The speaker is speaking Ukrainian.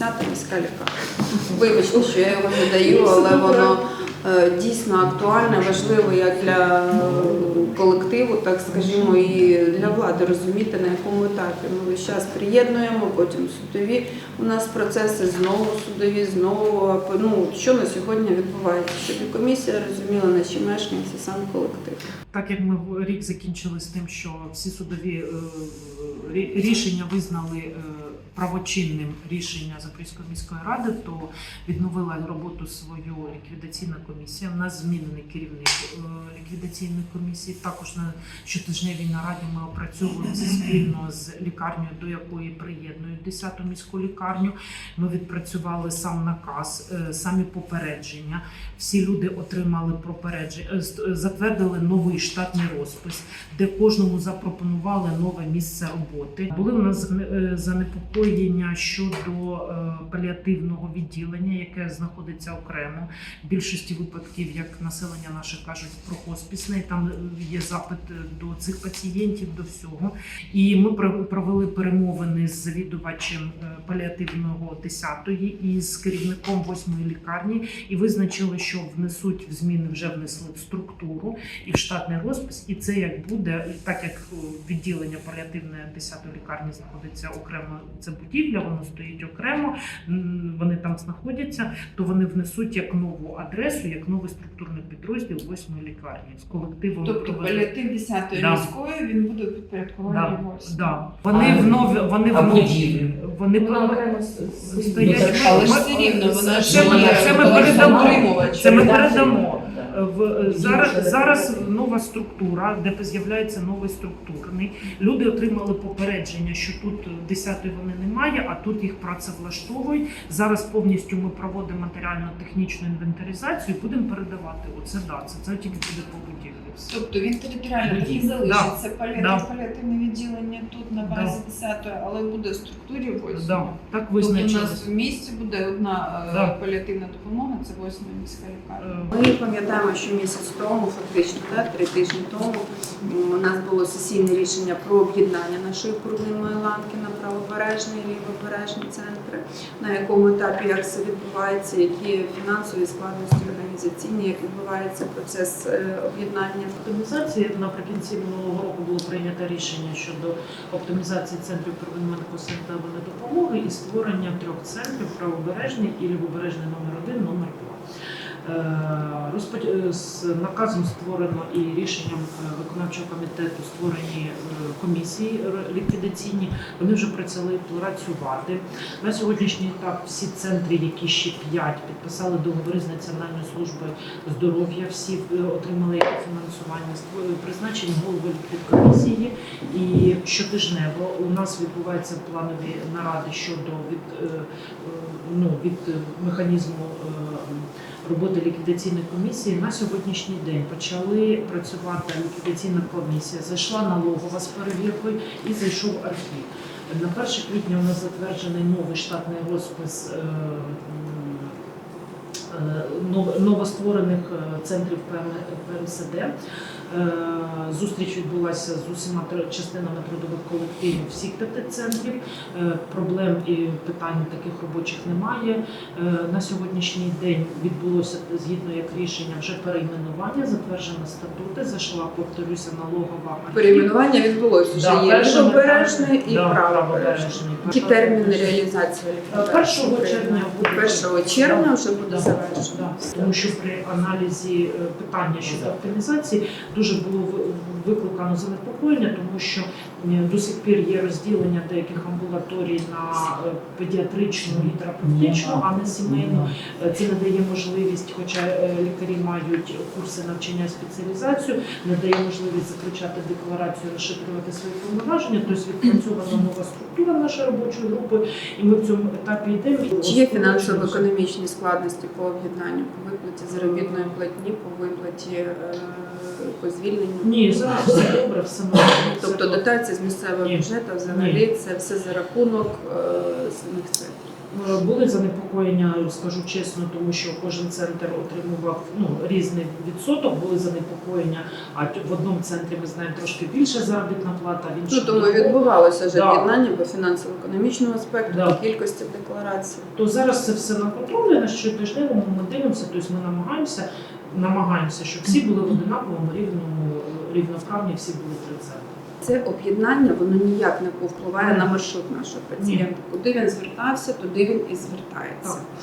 10 міська лікарня. Вибачте, що я його не даю, але воно е, дійсно актуальне, важливо як для е, колективу, так скажімо, і для влади розуміти, на якому етапі ми весь час приєднуємо, потім судові у нас процеси, знову судові, знову ну, що на сьогодні відбувається, щоб і комісія розуміла наші мешканці, сам колектив. Так як ми рік закінчили з тим, що всі судові е, рішення визнали правочинним рішення Запорізької міської ради, то відновила роботу свою ліквідаційна комісія. У нас змінений керівник е, ліквідаційної комісії. Також на щотижневій нараді ми опрацьовуємо це спільно з лікарнею, до якої приєднують 10-ту міську лікарню. Ми відпрацювали сам наказ, е, самі попередження. Всі люди отримали попередження, е, затвердили новий штатний розпис, де кожному запропонували нове місце роботи. Були у нас е, занепокоєння щодо е, паліативного відділення, яке знаходиться окремо. В більшості випадків, як населення наше кажуть, про хоспісне, і там е, є запит е, до цих пацієнтів, до всього. І ми провели перемовини з завідувачем е, паліативного 10-ї і з керівником 8-ї лікарні, і визначили, що внесуть в зміни вже внесли в структуру і в штатний розпис. І це як буде, так як відділення паліативної 10-ї лікарні знаходиться окремо, це будівля, воно стоїть окремо, вони там знаходяться, то вони внесуть як нову адресу, як новий структурний підрозділ 8-ї лікарні з колективом. Тобто паліатив 10-ї Да. міської він буде у підпорядкуванні Да, да. Вони в нові, вони А в нові, будівлі? вони Вона окремо стоять. Ну? Але ж все рівно вона ж Це є це ми передамо. Це ми передамо. Да. В зараз, зараз нова структура, де з'являється новий структурний. Люди отримали попередження, що тут 10-ї вони немає, а тут їх працевлаштовують. Зараз повністю ми проводимо матеріально-технічну інвентаризацію. і Будемо передавати. Оце да, це, це тільки буде по будівлі. Тобто він територіально так і залишиться паліатив, Да. паліативне відділення тут на базі 10-ї, але буде в структурі 8. Да, так Тобто у нас в місті буде одна е, Да. паліативна допомога, це 8 міська лікарня. Е, Ми пам'ятаємо, що місяць тому, фактично, так, три тижні тому, у нас було сесійне рішення про об'єднання нашої первинної ланки на правобережний і лівобережні центри, на якому етапі як це відбувається, які фінансові складності організаційні, як відбувається процес е, об'єднання. Оптимізації наприкінці минулого року було прийнято рішення щодо оптимізації центрів первинної медико-санітарної допомоги і створення трьох центрів правобережний і лівобережний номер 1 номер 2 розпо- е, З наказом створено і рішенням е, виконавчого комітету створені е, комісії ліквідаційні. Вони вже почали працювати. На сьогоднішній етап всі центри, які ще п'ять, підписали договори з Національною службою здоров'я. Всі е, отримали фінансування, призначені голови ліквідкомісії. І щотижнево у нас відбуваються планові наради щодо від, е, е, ну, від е, механізму е, роботи ліквідаційної комісії. На сьогоднішній день почали працювати ліквідаційна комісія. Зайшла налогова з перевіркою і зайшов архів. На 1 квітня у нас затверджений новий штатний розпис. е, е, нов- новостворених е, центрів ПМ- ПМСД. Е, Зустріч відбулася з усіма частинами трудових колективів всіх п'яти центрів. Е, Проблем і питань таких робочих немає. Е, На сьогоднішній день відбулося згідно як рішення вже перейменування, затверджено статути. Зайшла, повторюся, налогова архів. Перейменування відбулося вже Да, є першого- і Да, правобережний. Які терміни реалізації 1 червня буде. 1 червня вже буде Да, завершено. да. Тому що при аналізі питання щодо оптимізації дуже було викликано занепокоєння, тому що е, до сих пір є розділення деяких амбулаторій на е, педіатричну і терапевтичну, а не сімейну. Е, Це не дає можливість, хоча лікарі мають курси навчання і спеціалізацію, не дає можливість заключати декларацію, розширювати свої повноваження. Тобто відпрацьована нова структура нашої робочої групи, і ми в цьому етапі йдемо. Чи є фінансово-економічні складності по об'єднанню, по виплаті заробітної платні, по виплаті по? Ні, зараз все добре, все нормально. Тобто дотація з місцевого Ні. бюджету взагалі це все за рахунок е, самих центрів. Е, Були занепокоєння, скажу чесно, тому що кожен центр отримував ну, різний відсоток, були занепокоєння, а в одному центрі ми знаємо трошки більше заробітна плата, в Ну, іншому тому другого. відбувалося вже Да. об'єднання по фінансово-економічному аспекту, Да. по кількості декларацій. То зараз це все на контролі, на щотижневому ми дивимося, тобто ми намагаємося, намагаємося, щоб всі були в одинаковому рівному, рівноправні, всі були при центрі. Це об'єднання воно ніяк не повпливає на маршрут нашого пацієнта. Куди він звертався, туди він і звертається. Так.